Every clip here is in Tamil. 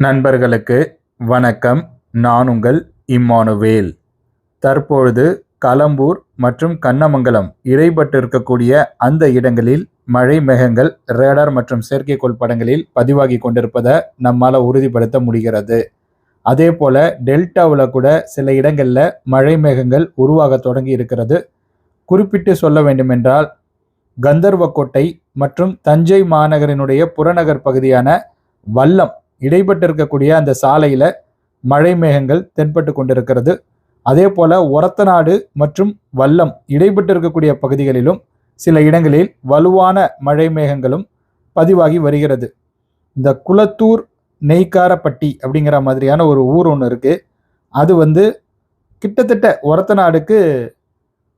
நண்பர்களுக்கு வணக்கம். நான் உங்கள் இம்மானுவேல். தற்பொழுது கலம்பூர் மற்றும் கண்ணமங்கலம் இடைப்பட்டு இருக்கக்கூடிய அந்த இடங்களில் மழை மேகங்கள் ரேடார் மற்றும் செயற்கைக்கோள் படங்களில் பதிவாகி கொண்டிருப்பதை நம்மால் உறுதிப்படுத்த முடிகிறது. அதே போல டெல்டாவில் கூட சில இடங்களில் மழை மேகங்கள் உருவாக தொடங்கி இருக்கிறது. குறிப்பிட்டு சொல்ல வேண்டுமென்றால் கந்தர்வக்கோட்டை மற்றும் தஞ்சை மாநகரினுடைய புறநகர் பகுதியான வல்லம் இடைப்பட்டு இருக்கக்கூடிய அந்த சாலையில் மழை மேகங்கள் தென்பட்டு கொண்டிருக்கிறது. அதே போல் ஒரத்தநாடு மற்றும் வல்லம் இடைப்பட்டு இருக்கக்கூடிய பகுதிகளிலும் சில இடங்களில் வலுவான மழை மேகங்களும் பதிவாகி வருகிறது. இந்த குளத்தூர் நெய்க்காரப்பட்டி அப்படிங்கிற மாதிரியான ஒரு ஊர் ஒன்று இருக்குது அது வந்து கிட்டத்தட்ட ஒரத்தநாடுக்கு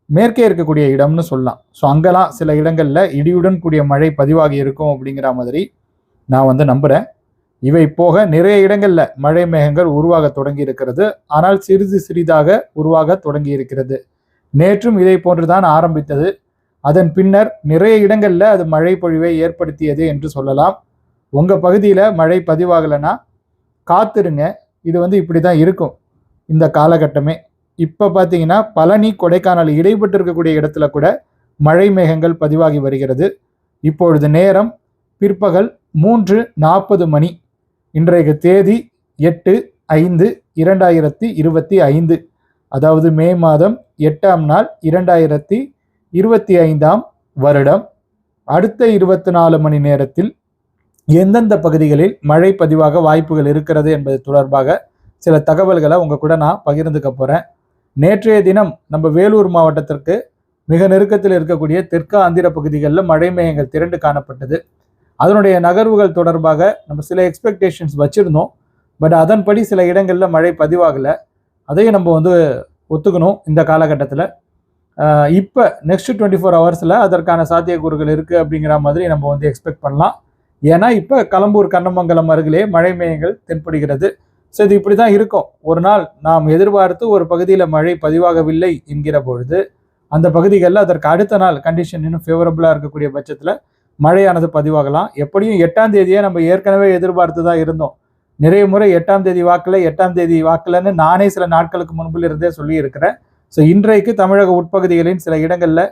மேற்கே இருக்கக்கூடிய இடம்னு சொல்லலாம். ஸோ அங்கெல்லாம் சில இடங்களில் இடியுடன் கூடிய மழை பதிவாகி இருக்கும் அப்படிங்கிற மாதிரி நான் வந்து நம்புகிறேன் இவை போக நிறைய இடங்கள்ல மழை மேகங்கள் உருவாக தொடங்கி இருக்கிறது ஆனால் சிறிது சிறிதாக உருவாக தொடங்கி இருக்கிறது நேற்றும் இதை போன்றுதான் ஆரம்பித்தது. அதன் பின்னர் நிறைய இடங்கள்ல அது மழை பொழிவை ஏற்படுத்தியது என்று சொல்லலாம். உங்க பகுதியில மழை பதிவாகலைன்னா காத்திருங்க. இது வந்து இப்படி தான் இருக்கும் இந்த காலகட்டமே. இப்போ பார்த்தீங்கன்னா பழனி கொடைக்கானல் இடைப்பட்டு இருக்கக்கூடிய இடத்துல கூட மழை மேகங்கள் பதிவாகி வருகிறது. இப்பொழுது நேரம் பிற்பகல் மூன்று நாற்பது மணி. இன்றைய தேதி எட்டு ஐந்து இரண்டாயிரத்தி இருபத்தி ஐந்து. அதாவது மே மாதம் எட்டாம் நாள் இரண்டாயிரத்தி இருபத்தி ஐந்தாம் வருடம். அடுத்த இருபத்தி நாலு மணி நேரத்தில் எந்தெந்த பகுதிகளில் மழை பதிவாக வாய்ப்புகள் இருக்கிறது என்பது தொடர்பாக சில தகவல்களை உங்கள் கூட நான் பகிர்ந்துக்க போகிறேன் நேற்றைய தினம் நம்ம வேலூர் மாவட்டத்திற்கு மிக நெருக்கத்தில் இருக்கக்கூடிய தெற்கு ஆந்திர பகுதிகளில் மழை மேகங்கள் திரண்டு காணப்பட்டது. அதனுடைய நகர்வுகள் தொடர்பாக நம்ம சில எக்ஸ்பெக்டேஷன்ஸ் வச்சுருந்தோம். பட் அதன்படி சில இடங்களில் மழை பதிவாகலை. அதையும் நம்ம வந்து ஒத்துக்கணும் இந்த காலகட்டத்தில். இப்போ நெக்ஸ்ட் டுவெண்ட்டி ஃபோர் ஹவர்ஸில் அதற்கான சாத்தியக்கூறுகள் இருக்குது அப்படிங்கிற மாதிரி நம்ம வந்து எக்ஸ்பெக்ட் பண்ணலாம். ஏன்னா இப்போ கலம்பூர் கண்ணமங்கலம் அருகிலே மழை மேயங்கள் தென்படுகிறது. ஸோ இது இப்படி தான் இருக்கும். ஒரு நாள் நாம் எதிர்பார்த்து ஒரு பகுதியில் மழை பதிவாகவில்லை என்கிற பொழுது அந்த பகுதிகளில் அதற்கு அடுத்த நாள் கண்டிஷன் இன்னும் ஃபேவரபுளாக இருக்கக்கூடிய பட்சத்தில் மழையானது பதிவாகலாம். எப்படியும் எட்டாம் தேதியே நம்ம ஏற்கனவே எதிர்பார்த்து தான் இருந்தோம். நிறைய முறை எட்டாம் தேதி வாக்கில் எட்டாம் தேதி வாக்கில்னு நானே சில நாட்களுக்கு முன்பில் இருந்தே சொல்லியிருக்கிறேன். ஸோ இன்றைக்கு தமிழக உட்பகுதிகளின் சில இடங்களில்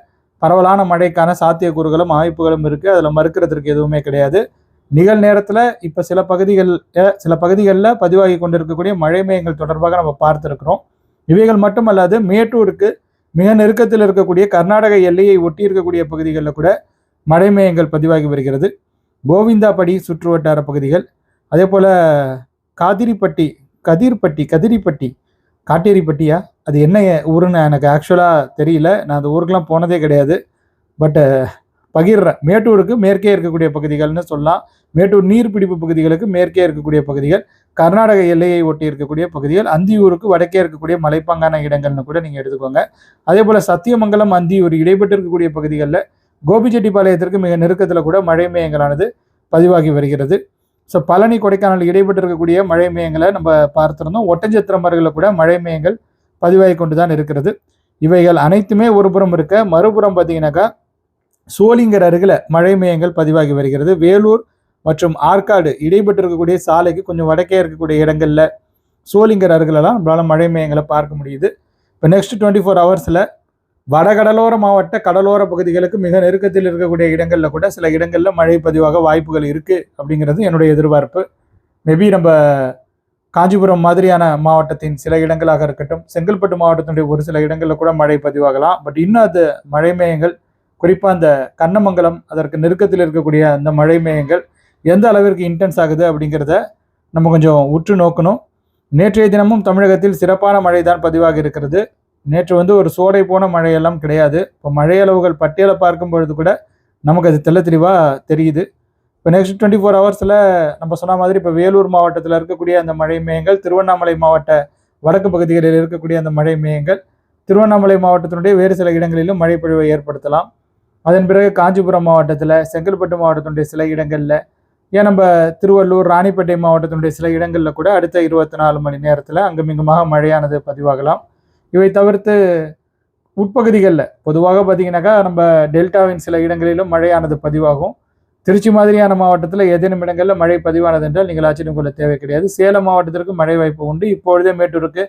பரவலான மழைக்கான சாத்தியக்கூறுகளும் அமைப்புகளும் இருக்குது அதில் மறுக்கிறதுக்கு எதுவுமே கிடையாது. நிகழ் நேரத்தில் இப்போ சில பகுதிகளில் சில பகுதிகளில் பதிவாகி கொண்டிருக்கக்கூடிய மழை மேயங்கள் தொடர்பாக நம்ம பார்த்துருக்கிறோம். இவைகள் மட்டுமல்லாது மேட்டூருக்கு மிக நெருக்கத்தில் இருக்கக்கூடிய கர்நாடக எல்லையை ஒட்டி இருக்கக்கூடிய பகுதிகளில் கூட மழை பதிவாகி வருகிறது. கோவிந்தாபடி சுற்று வட்டார பகுதிகள் அதே போல் காதிரிப்பட்டி கதிர்பட்டி கதிரிப்பட்டி காட்டேரிப்பட்டியா? அது என்ன ஊருன்னு எனக்கு ஆக்சுவலாக தெரியல. நான் அந்த ஊருக்கெலாம் போனதே கிடையாது. பட்டு பகிர்றேன். மேட்டூருக்கு மேற்கே இருக்கக்கூடிய பகுதிகள்னு சொல்லலாம். மேட்டூர் நீர்பிடிப்பு பகுதிகளுக்கு மேற்கே இருக்கக்கூடிய பகுதிகள் கர்நாடக எல்லையை ஒட்டி இருக்கக்கூடிய பகுதிகள் அந்தியூருக்கு வடக்கே இருக்கக்கூடிய மலைப்பாங்கான இடங்கள்னு கூட நீங்கள் எடுத்துக்கோங்க. அதே போல் சத்தியமங்கலம் அந்தியூர் இடைப்பட்டு இருக்கக்கூடிய பகுதிகளில் கோபிச்செட்டிப்பாளையத்திற்கு மிக நெருக்கத்தில் கூட மழை மேயங்களானது பதிவாகி வருகிறது. ஸோ பழனி கொடைக்கானல் இடைப்பட்டு இருக்கக்கூடிய மழை மேயங்களை நம்ம பார்த்துருந்தோம். ஒட்டஞ்சத்திரம் அருகில் கூட மழை மேயங்கள் பதிவாகி கொண்டு தான் இருக்கிறது. இவைகள் அனைத்துமே ஒரு புறம் இருக்க மறுபுறம் பார்த்தீங்கன்னாக்கா சோளிங்கர் அருகில் மழை மேயங்கள் பதிவாகி வருகிறது. வேலூர் மற்றும் ஆற்காடு இடைப்பட்டு இருக்கக்கூடிய சாலைக்கு கொஞ்சம் வடக்கே இருக்கக்கூடிய இடங்களில் சோளிங்கர் அருகிலலாம் நம்மளால் மழை மேயங்களை பார்க்க முடியுது. இப்போ நெக்ஸ்ட் டுவெண்ட்டி ஃபோர் ஹவர்ஸில் வடகடலோர மாவட்ட கடலோர பகுதிகளுக்கு மிக நெருக்கத்தில் இருக்கக்கூடிய இடங்களில் கூட சில இடங்களில் மழை பதிவாக வாய்ப்புகள் இருக்குது அப்படிங்கிறது என்னுடைய எதிர்பார்ப்பு. மேபி நம்ம காஞ்சிபுரம் மாதிரியான மாவட்டத்தின் சில இடங்களாக இருக்கட்டும் செங்கல்பட்டு மாவட்டத்தினுடைய ஒரு சில இடங்களில் கூட மழை பதிவாகலாம். பட் இன்னும் அது மழை மேயங்கள் குறிப்பாக அந்த கண்ணமங்கலம் அதற்கு நெருக்கத்தில் இருக்கக்கூடிய அந்த மழை மேயங்கள் எந்த அளவிற்கு இன்டென்ஸ் ஆகுது அப்படிங்கிறத நம்ம கொஞ்சம் உற்று நோக்கணும். நேற்றைய தினமும் தமிழகத்தில் சிறப்பான மழை தான் பதிவாக இருக்கிறது. நேற்று வந்து ஒரு சோடை போன மழையெல்லாம் கிடையாது. இப்போ மழையளவுகள் பட்டியலை பார்க்கும் பொழுது கூட நமக்கு அது தெல்ல தெளிவாக தெரியுது. இப்போ நெக்ஸ்ட் டுவெண்ட்டி ஃபோர் ஹவர்ஸில் நம்ம சொன்ன மாதிரி இப்போ வேலூர் மாவட்டத்தில் இருக்கக்கூடிய அந்த மழை மேயங்கள் திருவண்ணாமலை மாவட்ட வடக்கு பகுதிகளில் இருக்கக்கூடிய அந்த மழை மேயங்கள் திருவண்ணாமலை மாவட்டத்தினுடைய வேறு சில இடங்களிலும் மழை பொழிவை ஏற்படுத்தலாம். அதன் பிறகு காஞ்சிபுரம் மாவட்டத்தில் செங்கல்பட்டு மாவட்டத்தினுடைய சில இடங்களில் ஏன் நம்ம திருவள்ளூர் ராணிப்பேட்டை மாவட்டத்தினுடைய சில இடங்களில் கூட அடுத்த இருபத்தி நாலு மணி நேரத்தில் அங்குமிங்குமாக மழையானது பதிவாகலாம். இவை தவிர்த்து உட்பகுதிகளில் பொதுவாக பார்த்தீங்கன்னாக்கா நம்ம டெல்டாவின் சில இடங்களிலும் மழையானது பதிவாகும். திருச்சி மாதிரியான மாவட்டத்தில் ஏதேனும் இடங்களில் மழை பதிவானது என்றால் நீங்கள் ஆச்சரியம் கொள்ள தேவை கிடையாது. சேலம் மாவட்டத்திற்கு மழை வாய்ப்பு உண்டு. இப்பொழுதே மேட்டூருக்கு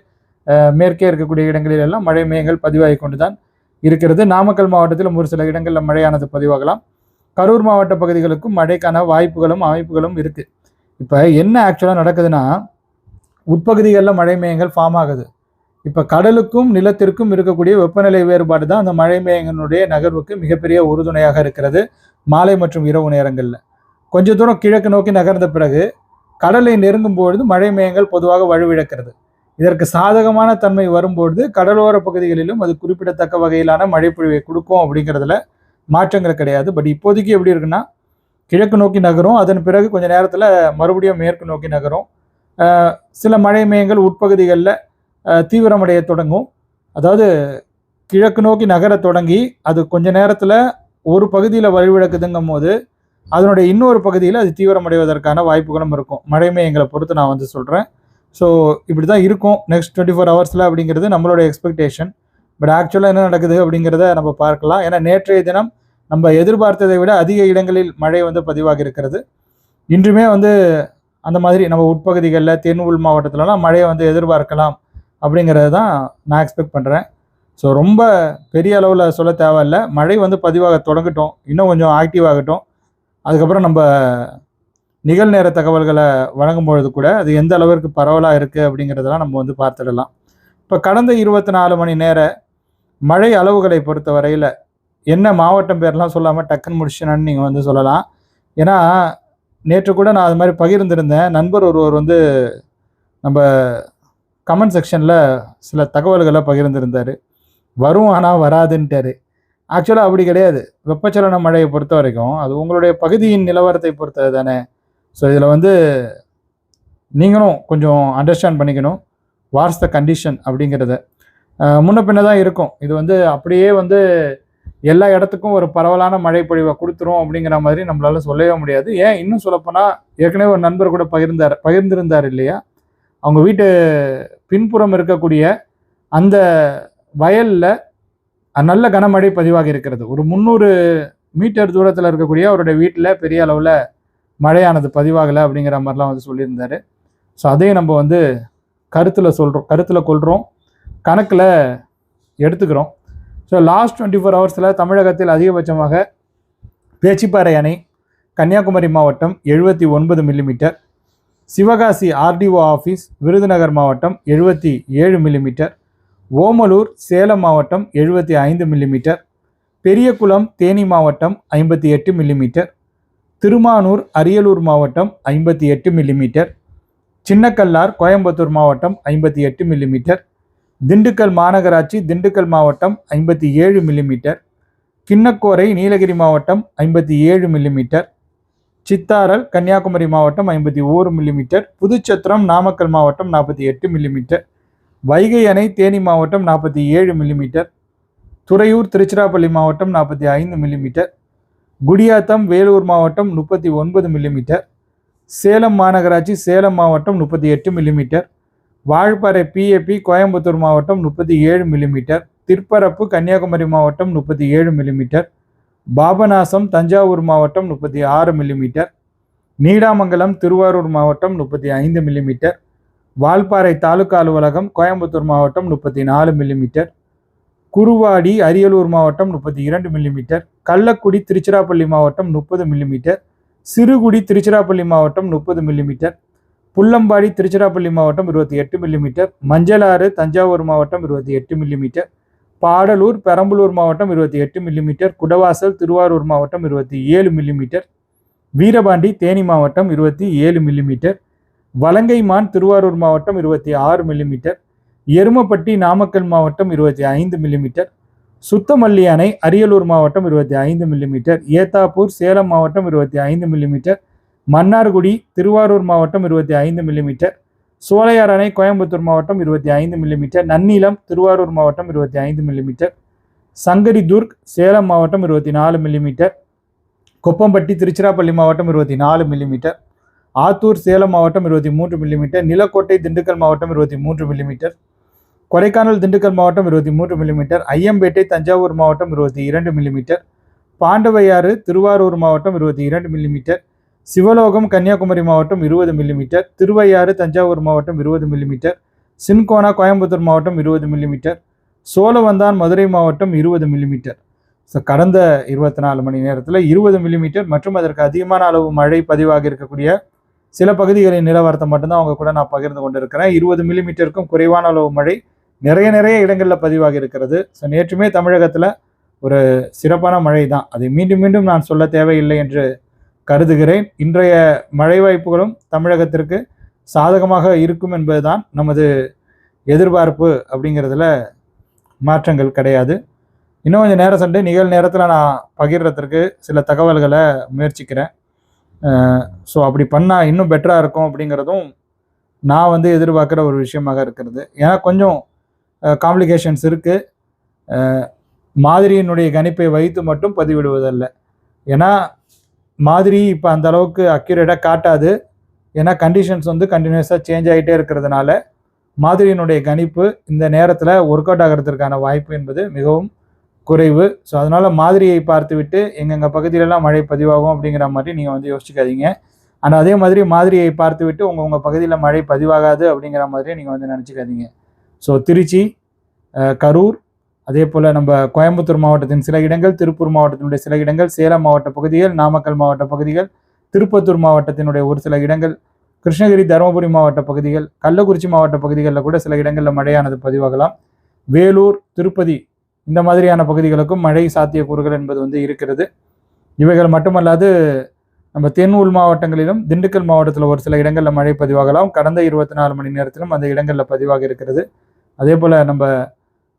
மேற்கே இருக்கக்கூடிய இடங்களில் எல்லாம் மழை மேகங்கள் பதிவாகி கொண்டு தான் இருக்கிறது. நாமக்கல் மாவட்டத்திலும் ஒரு சில இடங்களில் மழையானது பதிவாகலாம். கரூர் மாவட்ட பகுதிகளுக்கும் மழைக்கான வாய்ப்புகளும் அமைப்புகளும் இருக்குது இப்போ என்ன ஆக்சுவலாக நடக்குதுன்னா உட்பகுதிகளில் மழை மேகங்கள் ஃபார்ம் ஆகுது. இப்போ கடலுக்கும் நிலத்திற்கும் இருக்கக்கூடிய வெப்பநிலை வேறுபாடு தான் அந்த மழை மேகங்களுடைய நகர்வுக்கு மிகப்பெரிய உறுதுணையாக இருக்கிறது மாலை மற்றும் இரவு நேரங்களில். கொஞ்ச தூரம் கிழக்கு நோக்கி நகர்ந்த பிறகு கடலை நெருங்கும் பொழுது மழை மேகங்கள் பொதுவாக வலுவிழக்கிறது. இதற்கு சாதகமான தன்மை வரும்பொழுது கடலோர பகுதிகளிலும் அது குறிப்பிடத்தக்க வகையிலான மழைப்பொழிவை கொடுக்கும் அப்படிங்கிறதுல மாற்றங்கள் கிடையாது. பட் இப்போதைக்கு எப்படி இருக்குன்னா கிழக்கு நோக்கி நகரும் அதன் பிறகு கொஞ்ச நேரத்தில் மறுபடியும் மேற்கு நோக்கி நகரும். சில மழை மேகங்கள் உட்பகுதிகளில் தீவிரமடைய தொடங்கும். அதாவது கிழக்கு நோக்கி நகர தொடங்கி அது கொஞ்ச நேரத்தில் ஒரு பகுதியில் வலுவிழக்குதுங்கும் போது அதனுடைய இன்னொரு பகுதியில் அது தீவிரமடைவதற்கான வாய்ப்புகளும் இருக்கும். மழை எங்களை பொறுத்து நான் வந்து சொல்கிறேன் ஸோ இப்படி தான் இருக்கும். நெக்ஸ்ட் டுவெண்ட்டி ஃபோர் ஹவர்ஸில் அப்படிங்கிறது நம்மளோட எக்ஸ்பெக்டேஷன் பட் ஆக்சுவலாக என்ன நடக்குது அப்படிங்கிறத நம்ம பார்க்கலாம். ஏன்னா நேற்றைய தினம் நம்ம எதிர்பார்த்ததை விட அதிக இடங்களில் மழை வந்து பதிவாகி இருக்கிறது. இன்றுமே வந்து அந்த மாதிரி நம்ம உட்பகுதிகளில் தென் உள் மாவட்டத்திலலாம் மழையை வந்து எதிர்பார்க்கலாம். அப்படிங்கிறது தான் நான் எக்ஸ்பெக்ட் பண்ணுறேன் ஸோ ரொம்ப பெரிய அளவில் சொல்ல தேவையில்ல. மழை வந்து பதிவாக தொடங்கட்டும். இன்னும் கொஞ்சம் ஆக்டிவ் ஆகட்டும். அதுக்கப்புறம் நம்ம நிகழ்நேர தகவல்களை வழங்கும் பொழுது கூட அது எந்த அளவிற்கு பரவலாக இருக்குது அப்படிங்கிறதெல்லாம் நம்ம வந்து பார்த்துடலாம். இப்போ கடந்த இருபத்தி நாலு மணி நேர மழை அளவுகளை பொறுத்த வரையில் என்ன மாவட்டம் பேர்லாம் சொல்லாமல் டக்குன்னு முடிச்சினன்னு நீங்கள் வந்து சொல்லலாம். ஏன்னா நேற்று கூட நான் அது மாதிரி பகிர்ந்திருந்தேன். நண்பர் ஒருவர் வந்து நம்ம கமெண்ட் செக்ஷனில் சில தகவல்களை பகிர்ந்திருந்தார். வரும் ஆனால் வராதுன்ட்டாரு. ஆக்சுவலாக அப்படி கிடையாது. வெப்பச்சலன மழையை பொறுத்த வரைக்கும் அது உங்களுடைய பகுதியின் நிலவரத்தை பொறுத்தது தானே. ஸோ இதில் வந்து நீங்களும் கொஞ்சம் அண்டர்ஸ்டாண்ட் பண்ணிக்கணும். வாட்ஸ் த கண்டிஷன் அப்படிங்கிறத. முன்ன பின்ன தான் இருக்கும். இது வந்து அப்படியே வந்து எல்லா இடத்துக்கும் ஒரு பரவலான மழை பொழிவை கொடுத்துரும் அப்படிங்கிற மாதிரி நம்மளால சொல்லவே முடியாது. ஏன் இன்னும் சொல்லப்போனால் ஏற்கனவே ஒரு நண்பர் கூட பகிர்ந்தார் பகிர்ந்திருந்தார் இல்லையா? அவங்க வீட்டு பின்புறம் இருக்கக்கூடிய அந்த வயலில் நல்ல கனமழை பதிவாகி இருக்கிறது. ஒரு முந்நூறு மீட்டர் தூரத்தில் இருக்கக்கூடிய அவருடைய வீட்டில் பெரிய அளவில் மழையானது பதிவாகலை அப்படிங்கிற மாதிரிலாம் வந்து சொல்லியிருந்தார். ஸோ அதையும் நம்ம வந்து கருத்தில் சொல்கிறோம் கருத்தில் கொள்கிறோம் கணக்கில் எடுத்துக்கிறோம். ஸோ லாஸ்ட் டுவெண்ட்டி ஃபோர் ஹவர்ஸில் தமிழகத்தில் அதிகபட்சமாக பேச்சிப்பாறை அணை கன்னியாகுமரி மாவட்டம் எழுபத்தி ஒன்பது millimetre Sivakasi RTO office Virudhunagar மாவட்டம் எழுபத்தி ஏழு மில்லிமீட்டர் ஓமலூர் சேலம் மாவட்டம் எழுபத்தி ஐந்து மில்லிமீட்டர் பெரியகுளம் தேனி மாவட்டம் ஐம்பத்தி எட்டு மில்லிமீட்டர் திருமானூர் அரியலூர் மாவட்டம் ஐம்பத்தி எட்டு மில்லிமீட்டர் சின்னக்கல்லார் கோயம்புத்தூர் மாவட்டம் ஐம்பத்தி எட்டு மில்லிமீட்டர் திண்டுக்கல் மாநகராட்சி திண்டுக்கல் மாவட்டம் ஐம்பத்தி ஏழு மில்லிமீட்டர் கிண்ணக்கோரை நீலகிரி மாவட்டம் ஐம்பத்தி ஏழு மில்லிமீட்டர் சித்தாரல் கன்னியாகுமரி மாவட்டம் ஐம்பத்தி ஓரு மில்லிமீட்டர் புதுச்சத்திரம் நாமக்கல் மாவட்டம் நாற்பத்தி எட்டு மில்லிமீட்டர் வைகை அணை தேனி மாவட்டம் நாற்பத்தி ஏழு மில்லிமீட்டர் துறையூர் திருச்சிராப்பள்ளி மாவட்டம் நாற்பத்தி ஐந்து மில்லிமீட்டர் குடியாத்தம் வேலூர் மாவட்டம் முப்பத்தி ஒன்பது மில்லிமீட்டர் சேலம் மாநகராட்சி சேலம் மாவட்டம் முப்பத்தி எட்டு மில்லிமீட்டர் வாழ்பாறை பிஏபி கோயம்புத்தூர் மாவட்டம் முப்பத்தி ஏழு மில்லிமீட்டர் திருப்பரப்பு கன்னியாகுமரி மாவட்டம் முப்பத்தி ஏழு மில்லிமீட்டர் பாபநாசம் தஞ்சாவூர் மாவட்டம் முப்பத்தி ஆறு மில்லிமீட்டர் நீடாமங்கலம் திருவாரூர் மாவட்டம் முப்பத்தி ஐந்து மில்லிமீட்டர் வால்பாறை தாலுகா அலுவலகம் கோயம்புத்தூர் மாவட்டம் முப்பத்தி நாலு மில்லிமீட்டர் குருவாடி அரியலூர் மாவட்டம் முப்பத்தி இரண்டு மில்லிமீட்டர் கள்ளக்குடி திருச்சிராப்பள்ளி மாவட்டம் முப்பது மில்லிமீட்டர் சிறுகுடி திருச்சிராப்பள்ளி மாவட்டம் முப்பது மில்லிமீட்டர் புல்லம்பாடி திருச்சிராப்பள்ளி மாவட்டம் இருபத்தி எட்டு மில்லிமீட்டர் மஞ்சளாறு தஞ்சாவூர் மாவட்டம் இருபத்தி எட்டு மில்லிமீட்டர் பாடலூர் பெரம்பலூர் மாவட்டம் இருபத்தி எட்டு மில்லிமீட்டர் குடவாசல் திருவாரூர் மாவட்டம் இருபத்தி ஏழு மில்லிமீட்டர் வீரபாண்டி தேனி மாவட்டம் இருபத்தி ஏழு மில்லிமீட்டர் வலங்கைமான் திருவாரூர் மாவட்டம் இருபத்தி ஆறு மில்லிமீட்டர் எருமப்பட்டி நாமக்கல் மாவட்டம் இருபத்தி ஐந்து மில்லிமீட்டர் சுத்தமல்லி அணை அரியலூர் மாவட்டம் இருபத்தி ஐந்து மில்லிமீட்டர் ஏத்தாப்பூர் சேலம் மாவட்டம் இருபத்தி ஐந்து மில்லிமீட்டர் மன்னார்குடி திருவாரூர் மாவட்டம் இருபத்தி ஐந்து மில்லிமீட்டர் சோலையார் அணை கோயம்புத்தூர் மாவட்டம் இருபத்தி ஐந்து மில்லிமீட்டர் நன்னிலம் திருவாரூர் மாவட்டம் இருபத்தி ஐந்து மில்லிமீட்டர் சங்கரி துர்க் சேலம் மாவட்டம் இருபத்தி நாலு மில்லிமீட்டர் கொப்பம்பட்டி திருச்சிராப்பள்ளி மாவட்டம் இருபத்தி நாலு மில்லிமீட்டர் ஆத்தூர் சேலம் மாவட்டம் இருபத்தி மூன்று மில்லிமீட்டர் நிலக்கோட்டை திண்டுக்கல் மாவட்டம் இருபத்தி மூன்று மில்லிமீட்டர் கொடைக்கானல் திண்டுக்கல் மாவட்டம் இருபத்தி மூன்று மில்லிமீட்டர் ஐயம்பேட்டை தஞ்சாவூர் மாவட்டம் இருபத்தி இரண்டு மில்லிமீட்டர் பாண்டவையாறு திருவாரூர் மாவட்டம் இருபத்தி இரண்டு மில்லிமீட்டர் சிவலோகம் கன்னியாகுமரி மாவட்டம் இருபது மில்லிமீட்டர் திருவையாறு தஞ்சாவூர் மாவட்டம் இருபது மில்லிமீட்டர் சின்கோனா கோயம்புத்தூர் மாவட்டம் இருபது மில்லிமீட்டர் சோழவந்தான் மதுரை மாவட்டம் இருபது மில்லிமீட்டர். ஸோ கடந்த இருபத்தி நாலு மணி நேரத்தில் இருபது மில்லிமீட்டர் மற்றும் அதற்கு அதிகமான அளவு மழை பதிவாக இருக்கக்கூடிய சில பகுதிகளின் நிலவரத்தை மட்டும்தான் அவங்க கூட நான் பகிர்ந்து கொண்டிருக்கிறேன். இருபது மில்லிமீட்டருக்கும் குறைவான அளவு மழை நிறைய நிறைய இடங்களில் பதிவாக இருக்கிறது. ஸோ நேற்றுமே தமிழகத்தில் ஒரு சிறப்பான மழை தான் அதை மீண்டும் மீண்டும் நான் சொல்ல தேவையில்லை என்று கருதுகிறேன். இன்றைய மழை வாய்ப்புகளும் தமிழகத்திற்கு சாதகமாக இருக்கும் என்பதுதான் நமது எதிர்பார்ப்பு அப்படிங்கிறதுல மாற்றங்கள் கிடையாது. இன்னும் கொஞ்சம் நேரம் சென்று நிகழ் நேரத்தில் நான் பகிர்றதுக்கு சில தகவல்களை முயற்சிக்கிறேன். ஸோ அப்படி பண்ணால் இன்னும் பெட்டராக இருக்கும் அப்படிங்கிறதும் நான் வந்து எதிர்பார்க்குற ஒரு விஷயமாக இருக்கிறது. ஏன்னா கொஞ்சம் காம்ப்ளிகேஷன்ஸ் இருக்குது மாதிரியினுடைய கணிப்பை வைத்து மட்டும் பதிவிடுவதல்ல. ஏன்னா மாதிரி இப்போ அந்த அளவுக்கு அக்யூரேட்டாக காட்டாது. ஏன்னா கண்டிஷன்ஸ் வந்து கண்டினியூஸாக சேஞ்ச் ஆகிட்டே இருக்கிறதுனால மாதிரியினுடைய கணிப்பு இந்த நேரத்தில் ஒர்க் அவுட் ஆகிறதுக்கான வாய்ப்பு என்பது மிகவும் குறைவு. ஸோ அதனால் மாதிரியை பார்த்துவிட்டு எங்கெங்கள் பகுதியிலலாம் மழை பதிவாகும் அப்படிங்கிற மாதிரி நீங்கள் வந்து யோசிச்சுக்காதீங்க. ஆனால் அதே மாதிரி மாதிரியை பார்த்துவிட்டு உங்கள் உங்கள் பகுதியில் மழை பதிவாகாது அப்படிங்கிற மாதிரி நீங்கள் வந்து நினச்சிக்காதீங்க. ஸோ திருச்சி கரூர் அதே போல் நம்ம கோயம்புத்தூர் மாவட்டத்தின் சில இடங்கள் திருப்பூர் மாவட்டத்தினுடைய சில இடங்கள் சேலம் மாவட்ட பகுதிகள் நாமக்கல் மாவட்ட பகுதிகள் திருப்பத்தூர் மாவட்டத்தினுடைய ஒரு சில இடங்கள் கிருஷ்ணகிரி தருமபுரி மாவட்ட பகுதிகள் கள்ளக்குறிச்சி மாவட்ட பகுதிகளில் கூட சில இடங்களில் மழையானது பதிவாகலாம். வேலூர் திருப்பதி இந்த மாதிரியான பகுதிகளுக்கும் மழை சாத்தியக்கூறுகள் என்பது வந்து இருக்கிறது. இவைகள் மட்டுமல்லாது நம்ம தென் உள் மாவட்டங்களிலும் திண்டுக்கல் மாவட்டத்தில் ஒரு சில இடங்களில் மழை பதிவாகலாம். கடந்த இருபத்தி நாலு மணி நேரத்திலும் அந்த இடங்களில் பதிவாக இருக்கிறது. அதே போல் நம்ம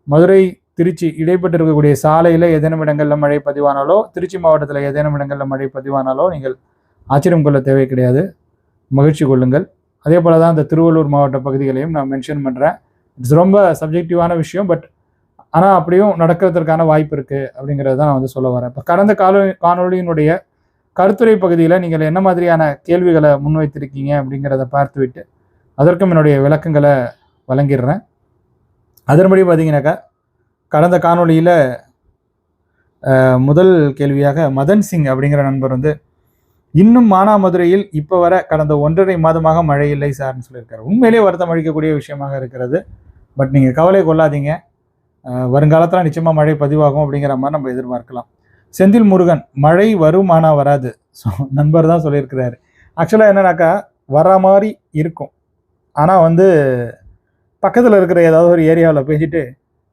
மதுரை திருச்சி இடைப்பட்டு இருக்கக்கூடிய சாலையில் ஏதேனும் இடங்களில் மழை பதிவானாலோ திருச்சி மாவட்டத்தில் ஏதேனும் இடங்களில் மழை பதிவானாலோ நீங்கள் ஆச்சரியம் கொள்ள தேவை கிடையாது. மகிழ்ச்சி கொள்ளுங்கள். அதே போல் தான் இந்த திருவள்ளூர் மாவட்ட பகுதிகளையும் நான் மென்ஷன் பண்ணுறேன் இட்ஸ் ரொம்ப சப்ஜெக்டிவான விஷயம் பட் ஆனால் அப்படியும் நடக்கிறதுக்கான வாய்ப்பு இருக்குது அப்படிங்கிறத தான் நான் வந்து சொல்ல வரேன். இப்போ கடந்த கால காணொலியினுடைய கருத்துரை பகுதியில் நீங்கள் என்ன மாதிரியான கேள்விகளை முன்வைத்திருக்கீங்க அப்படிங்கிறத பார்த்துவிட்டு அதற்கும் என்னுடைய விளக்கங்களை வழங்கிடுறேன். அதன்படி பார்த்தீங்கன்னாக்கா கடந்த காணொளியில் முதல் கேள்வியாக மதன் சிங் அப்படிங்கிற நண்பர் வந்து இன்னும் மானாமதுரையில் இப்போ வர கடந்த ஒன்றரை மாதமாக மழை இல்லை சார்னு சொல்லியிருக்காரு. உண்மையிலேயே வருத்தம் அளிக்கக்கூடிய விஷயமாக இருக்கிறது. பட் நீங்கள் கவலை கொள்ளாதீங்க. வருங்காலத்தில் நிச்சயமாக மழை பதிவாகும் அப்படிங்கிற மாதிரி நம்ம எதிர்பார்க்கலாம். செந்தில் முருகன் மழை வரும் வராது. ஸோ நண்பர் தான் சொல்லியிருக்கிறாரு. ஆக்சுவலாக என்னன்னாக்கா வர மாதிரி இருக்கும். ஆனால் வந்து பக்கத்தில் இருக்கிற ஏதாவது ஒரு ஏரியாவில் பேசிட்டு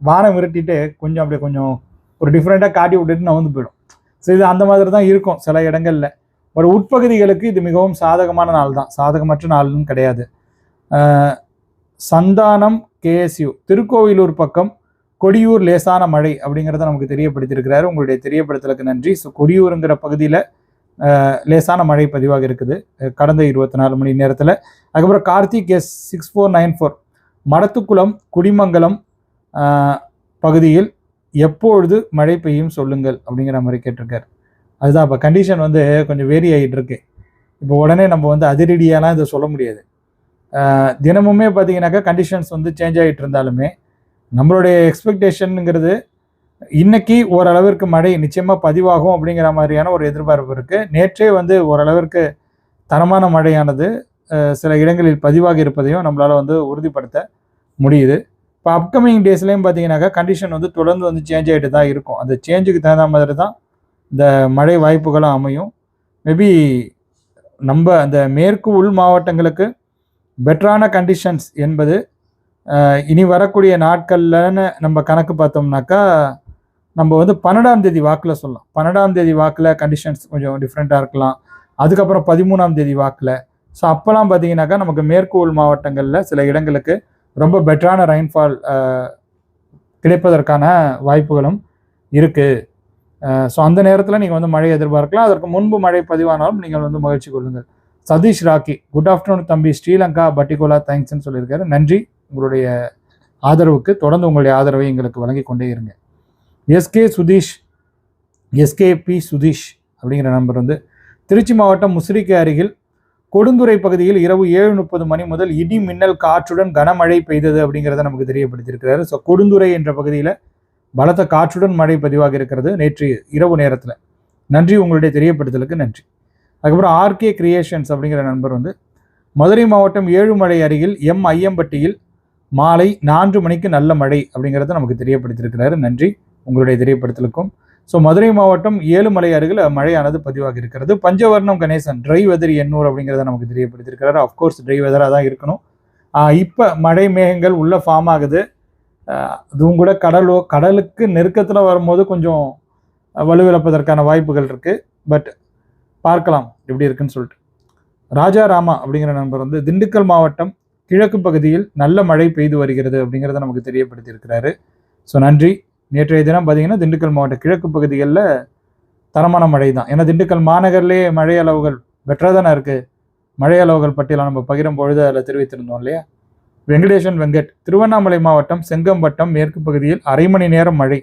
வானம் விரட்டிட்டு கொஞ்சம் அப்படியே கொஞ்சம் ஒரு டிஃப்ரெண்ட்டாக காட்டி விட்டுட்டு நான் வந்து போயிடும். ஸோ இது அந்த மாதிரி தான் இருக்கும் சில இடங்களில். ஒரு உட்பகுதிகளுக்கு இது மிகவும் சாதகமான நாள் தான். சாதகமற்ற நாள்னு கிடையாது. சந்தானம் கேஎஸ்யூ திருக்கோவிலூர் பக்கம் கொடியூர் லேசான மழை அப்படிங்கிறத நமக்கு தெரியப்படுத்தியிருக்கிறாரு. உங்களுடைய தெரியப்படுத்தலுக்கு நன்றி. ஸோ கொடியூருங்கிற பகுதியில் லேசான மழை பதிவாக இருக்குது. கடந்த இருபத்தி நாலு மணி நேரத்தில். அதுக்கப்புறம் Karthik S six four nine four Madathukulam Kudimangalam பகுதியில் எப்பொழுது மழை பெய்யும் சொல்லுங்கள் அப்படிங்கிற மாதிரி கேட்டிருக்காரு. அதுதான் இப்போ கண்டிஷன் வந்து கொஞ்சம் வேரி ஆகிட்டு இருக்கு. இப்போ உடனே நம்ம வந்து அதிரடியாலாம் இதை சொல்ல முடியாது. தினமுமே பார்த்தீங்கன்னாக்கா கண்டிஷன்ஸ் வந்து சேஞ்ச் ஆகிட்டு இருந்தாலுமே நம்மளுடைய எக்ஸ்பெக்டேஷனுங்கிறது இன்னைக்கு ஓரளவிற்கு மழை நிச்சயமாக பதிவாகும் அப்படிங்கிற மாதிரியான ஒரு எதிர்பார்ப்பு இருக்குது நேற்றே வந்து ஓரளவிற்கு தரமான மழையானது சில இடங்களில் பதிவாகி இருப்பதையும் நம்மளால் வந்து உறுதிப்படுத்த முடியுது. இப்போ அப்கமிங் டேஸ்லேயும் பார்த்தீங்கன்னாக்கா கண்டிஷன் வந்து தொடர்ந்து வந்து சேஞ்ச் ஆகிட்டு தான் இருக்கும். அந்த சேஞ்சுக்கு தகுந்த மாதிரி தான் இந்த மழை வாய்ப்புகளும் அமையும். மேபி நம்ம அந்த மேற்கு உள் மாவட்டங்களுக்கு பெட்டரான கண்டிஷன்ஸ் என்பது இனி வரக்கூடிய நாட்கள்லன்னு நம்ம கணக்கு பார்த்தோம்னாக்கா நம்ம வந்து பன்னெண்டாம் தேதி வாக்கில் சொல்லலாம். பன்னெண்டாம் தேதி வாக்கில் கண்டிஷன்ஸ் கொஞ்சம் டிஃப்ரெண்ட்டாக இருக்கலாம். அதுக்கப்புறம் பதிமூணாம் தேதி வாக்கில். ஸோ அப்போல்லாம் பார்த்தீங்கன்னாக்கா நமக்கு மேற்கு உள் மாவட்டங்களில் சில இடங்களுக்கு ரொம்ப பெட்டரான ரெயின்ஃபால் கிடைப்பதற்கான வாய்ப்புகளும் இருக்குது ஸோ அந்த நேரத்தில் நீங்கள் வந்து மழை எதிர்பார்க்கலாம். அதற்கு முன்பு மழை பதிவானாலும் நீங்கள் வந்து மகிழ்ச்சி கொள்ளுங்கள். சதீஷ் ராக்கி குட் ஆஃப்டர்நூன் தம்பி. ஸ்ரீலங்கா பட்டிகோலா தேங்க்ஸ்ன்னு சொல்லியிருக்காரு. நன்றி. உங்களுடைய ஆதரவுக்கு தொடர்ந்து உங்களுடைய ஆதரவை எங்களுக்கு வழங்கி கொண்டே இருங்க. SK Sudheesh SK P Sudheesh அப்படிங்கிற நம்பர் வந்து திருச்சி மாவட்டம் முசிறிக்கு அருகில் கொடுந்துரை பகுதியில் இரவு ஏழு முப்பது மணி முதல் இடி மின்னல் காற்றுடன் கனமழை பெய்தது அப்படிங்கிறத நமக்கு தெரியப்படுத்தியிருக்கிறாரு. ஸோ கொடுந்துறை என்ற பகுதியில் பலத்த காற்றுடன் மழை பதிவாக இருக்கிறது நேற்று இரவு நேரத்தில். நன்றி உங்களுடைய தெரியப்படுத்தலுக்கு நன்றி. அதுக்கப்புறம் ஆர்கே கிரியேஷன்ஸ் அப்படிங்கிற நண்பர் வந்து மதுரை மாவட்டம் ஏழுமலை அருகில் எம் ஐயம்பட்டியில் மாலை நான்கு மணிக்கு நல்ல மழை அப்படிங்கிறத நமக்கு தெரியப்படுத்தியிருக்கிறாரு. நன்றி உங்களுடைய தெரியப்படுத்தலுக்கும் ஸோ மதுரை மாவட்டம் ஏழுமலை அருகில் மழையானது பதிவாக இருக்கிறது. பஞ்சவர்ணம் கணேசன் ட்ரை வெதர் எண்ணூர் அப்படிங்கிறத நமக்கு தெரியப்படுத்தியிருக்கிறாரு. அஃப்கோர்ஸ் ட்ரை வெதராக தான் இருக்கணும். இப்போ மழை மேகங்கள் உள்ள ஃபார்ம் ஆகுது. அதுவும் கூட கடலோ கடலுக்கு நெருக்கத்தில் வரும்போது கொஞ்சம் வலுவிழப்பதற்கான வாய்ப்புகள் இருக்குது பட் பார்க்கலாம் எப்படி இருக்குன்னு சொல்லிட்டு. ராஜா ராமா அப்படிங்கிற நண்பர் வந்து திண்டுக்கல் மாவட்டம் கிழக்கு பகுதியில் நல்ல மழை பெய்து வருகிறது அப்படிங்கிறத நமக்கு தெரியப்படுத்தியிருக்கிறாரு. ஸோ நன்றி. நேற்றைய தினம் பார்த்தீங்கன்னா திண்டுக்கல் மாவட்ட கிழக்கு பகுதிகளில் தரமான மழை தான் ஏன்னா திண்டுக்கல் மாநகர்லேயே மழை அளவுகள் பெட்டராக தானே இருக்குது மழை அளவுகள் பட்டியலை நம்ம பகிரும் பொழுது அதில் தெரிவித்திருந்தோம் இல்லையா? வெங்கடேசன் வெங்கட் திருவண்ணாமலை மாவட்டம் செங்கம்பட்டம் மேற்கு பகுதியில் அரை மணி நேரம் மழை.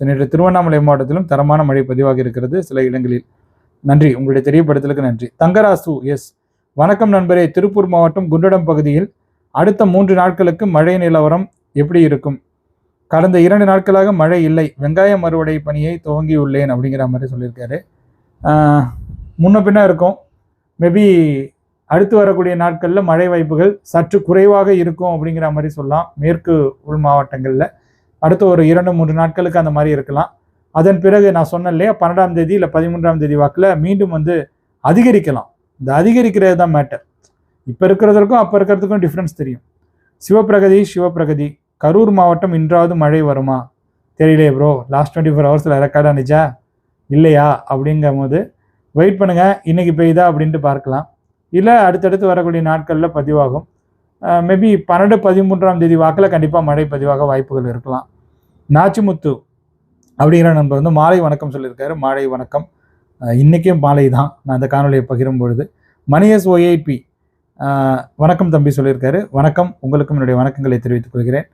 நேற்று திருவண்ணாமலை மாவட்டத்திலும் தரமான மழை பதிவாக இருக்கிறது சில இடங்களில். நன்றி. உங்களுடைய தெரியப்படுத்தலுக்கு நன்றி. தங்கராசு எஸ். வணக்கம் நண்பரே. திருப்பூர் மாவட்டம் குண்டடம் பகுதியில் அடுத்த மூன்று நாட்களுக்கு மழை நிலவரம் எப்படி இருக்கும்? கடந்த இரண்டு நாட்களாக மழை இல்லை. வெங்காயம் அறுவடை பணியை துவங்கியுள்ளேன் அப்படிங்கிற மாதிரி சொல்லியிருக்காரு. முன்ன பின்ன இருக்கும். மேபி அடுத்து வரக்கூடிய நாட்களில் மழை வாய்ப்புகள் சற்று குறைவாக இருக்கும் அப்படிங்கிற மாதிரி சொல்லலாம். மேற்கு உள் மாவட்டங்களில் அடுத்த ஒரு இரண்டு மூன்று நாட்களுக்கு அந்த மாதிரி இருக்கலாம். அதன் பிறகு நான் சொன்னேன் இல்லையா பன்னெண்டாம் தேதி இல்லை பதிமூன்றாம் தேதி வாக்கில் மீண்டும் வந்து அதிகரிக்கலாம். இந்த அதிகரிக்கிறது தான் மேட்டர் இப்போ இருக்கிறதுக்கும் அப்போ இருக்கிறதுக்கும் டிஃப்ரென்ஸ் தெரியும். சிவப்பிரகதி சிவப்பிரகதி. கரூர் மாவட்டம் இன்றாவது மழை வருமா? தெரியலையே ப்ரோ லாஸ்ட் டுவெண்ட்டி ஃபோர் ஹவர்ஸில் ரெக்கார்ட் ஆனிச்சா இல்லையா? அப்படிங்கும் போது வெயிட் பண்ணுங்கள் இன்றைக்கி பெய்யுதா அப்படின்ட்டு பார்க்கலாம். இல்லை அடுத்தடுத்து வரக்கூடிய நாட்களில் பதிவாகும். மேபி பன்னெண்டு பதிமூன்றாம் தேதி வாக்கில் கண்டிப்பாக மழை பதிவாக வாய்ப்புகள் இருக்கலாம். நாச்சிமுத்து அப்படிங்கிற நண்பர் வந்து மாலை வணக்கம் சொல்லியிருக்காரு. மாலை வணக்கம். இன்றைக்கும் மாலை தான். நான் அந்த காணொலியை பகிரும் பொழுது. மணியஸ் ஒய்ஐபி வணக்கம் தம்பி சொல்லியிருக்காரு. வணக்கம். உங்களுக்கும் என்னுடைய வணக்கங்களை தெரிவித்துக் கொள்கிறேன்.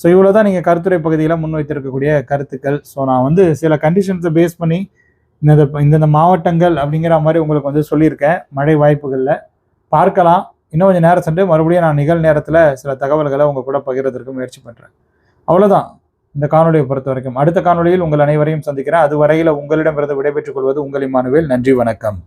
ஸோ இவ்வளோ தான் நீங்கள் கருத்துரை பகுதியில் முன்வைத்திருக்கக்கூடிய கருத்துக்கள். ஸோ நான் வந்து சில கண்டிஷன்ஸை பேஸ் பண்ணி இந்த இந்தந்த மாவட்டங்கள் அப்படிங்கிற மாதிரி உங்களுக்கு வந்து சொல்லியிருக்கேன். மழை வாய்ப்புகளில் பார்க்கலாம். இன்னும் கொஞ்சம் நேரம் சென்று மறுபடியும் நான் நிகழ் நேரத்தில் சில தகவல்களை உங்கள் கூட பகிர்றதற்கு முயற்சி பண்ணுறேன் அவ்வளோதான் இந்த காணொலியை பொறுத்த வரைக்கும். அடுத்த காணொலியில் உங்கள் அனைவரையும் சந்திக்கிறேன். அதுவரையில் உங்களிடமிருந்து விடைபெற்றுக் கொள்வது உங்கள் இமானுவேல் நன்றி வணக்கம்.